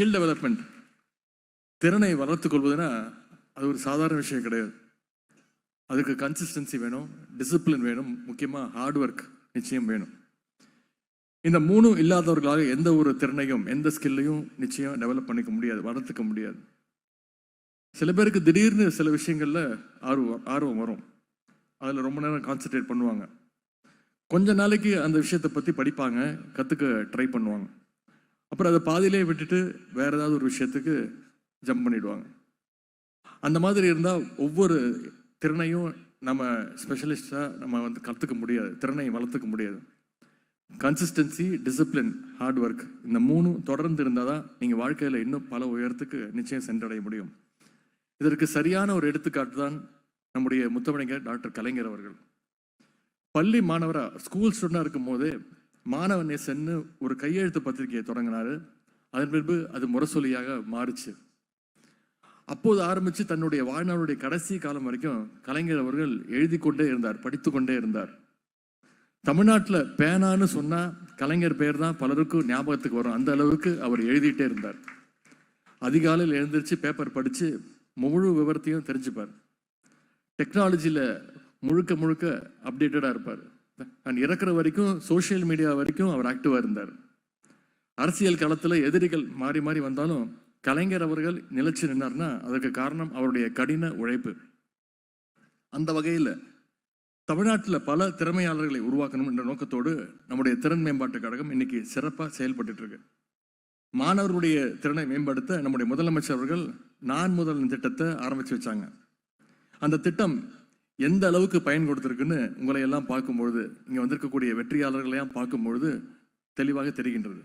Skill development திறனை வளர்த்து கொள்வதுன்னா அது ஒரு சாதாரண விஷயம் கிடையாது. அதுக்கு கன்சிஸ்டன்சி வேணும் டிசிப்ளின் வேணும் முக்கியமாக ஹார்ட் ஒர்க் நிச்சயம் வேணும். இந்த மூணும் இல்லாதவர்களாக எந்த ஒரு திறனையும் எந்த ஸ்கில்லையும் நிச்சயம் டெவலப் பண்ணிக்க முடியாது வளர்த்துக்க முடியாது. சில பேருக்கு திடீர்னு சில விஷயங்களில் ஆர்வம் ஆர்வம் வரும். அதில் ரொம்ப நேரம் கான்சென்ட்ரேட் பண்ணுவாங்க. கொஞ்ச நாளைக்கு அந்த விஷயத்தை பற்றி படிப்பாங்க கற்றுக்க ட்ரை பண்ணுவாங்க. அப்புறம் அதை பாதியிலே விட்டுட்டு வேற ஏதாவது ஒரு விஷயத்துக்கு ஜம்ப் பண்ணிடுவாங்க. அந்த மாதிரி இருந்தால் ஒவ்வொரு திறனையும் நம்ம ஸ்பெஷலிஸ்டாக நம்ம வந்து கற்றுக்க முடியாது. திறனை வளர்த்துக்க முடியாது. கன்சிஸ்டன்சி டிசிப்ளின் ஹார்ட் ஒர்க் இந்த மூணும் தொடர்ந்து இருந்தால் தான் நீங்கள் வாழ்க்கையில் இன்னும் பல உயரத்துக்கு நிச்சயம் சென்றடைய முடியும். இதற்கு சரியான ஒரு எடுத்துக்காட்டு தான் நம்முடைய முத்தமிழர் டாக்டர் கலைஞர் அவர்கள். பள்ளி மாணவரா ஸ்கூல் ஸ்டூடெண்டாக இருக்கும் போதே மாணவ நேசன்னு ஒரு கையெழுத்து பத்திரிகையை தொடங்கினாரு. அதன் பின்பு அது முரசொலியாக மாறுச்சு. அப்போது ஆரம்பித்து தன்னுடைய வாழ்நாளுடைய கடைசி காலம் வரைக்கும் கலைஞர் அவர்கள் எழுதி கொண்டே இருந்தார் படித்து கொண்டே இருந்தார். தமிழ்நாட்டில் பேனான்னு சொன்னால் கலைஞர் பேர் தான் பலருக்கும் ஞாபகத்துக்கு வரும். அந்த அளவுக்கு அவர் எழுதிட்டே இருந்தார். அதிகாலையில் எழுந்திரிச்சு பேப்பர் படித்து முழு விவரத்தையும் தெரிஞ்சுப்பார். டெக்னாலஜியில் முழுக்க முழுக்க அப்டேட்டடாக இருப்பார். அண்ட் இறக்குற வரைக்கும் சோஷியல் மீடியா வரைக்கும் அவர் ஆக்டிவாக இருந்தார். அரசியல் களத்தில் எதிரிகள் மாறி மாறி வந்தாலும் கலைஞர் அவர்கள் நிலைச்சு நின்னார்னா அதற்கு காரணம் அவருடைய கடின உழைப்பு. அந்த வகையில் தமிழ்நாட்டில் பல திறமையாளர்களை உருவாக்கணும் என்ற நோக்கத்தோடு நம்முடைய திறன் மேம்பாட்டு கழகம் இன்னைக்கு சிறப்பாக செயல்பட்டு இருக்கு. மாணவர்களுடைய திறனை மேம்படுத்த நம்முடைய முதலமைச்சர் அவர்கள் நான் முதல் திட்டத்தை ஆரம்பித்து வச்சாங்க. அந்த திட்டம் எந்த அளவுக்கு பயன் கொடுத்துருக்குன்னு உங்களை எல்லாம் பார்க்கும்பொழுது இங்கே வந்திருக்கக்கூடிய வெற்றியாளர்களையும் பார்க்கும்பொழுது தெளிவாக தெரிகின்றது.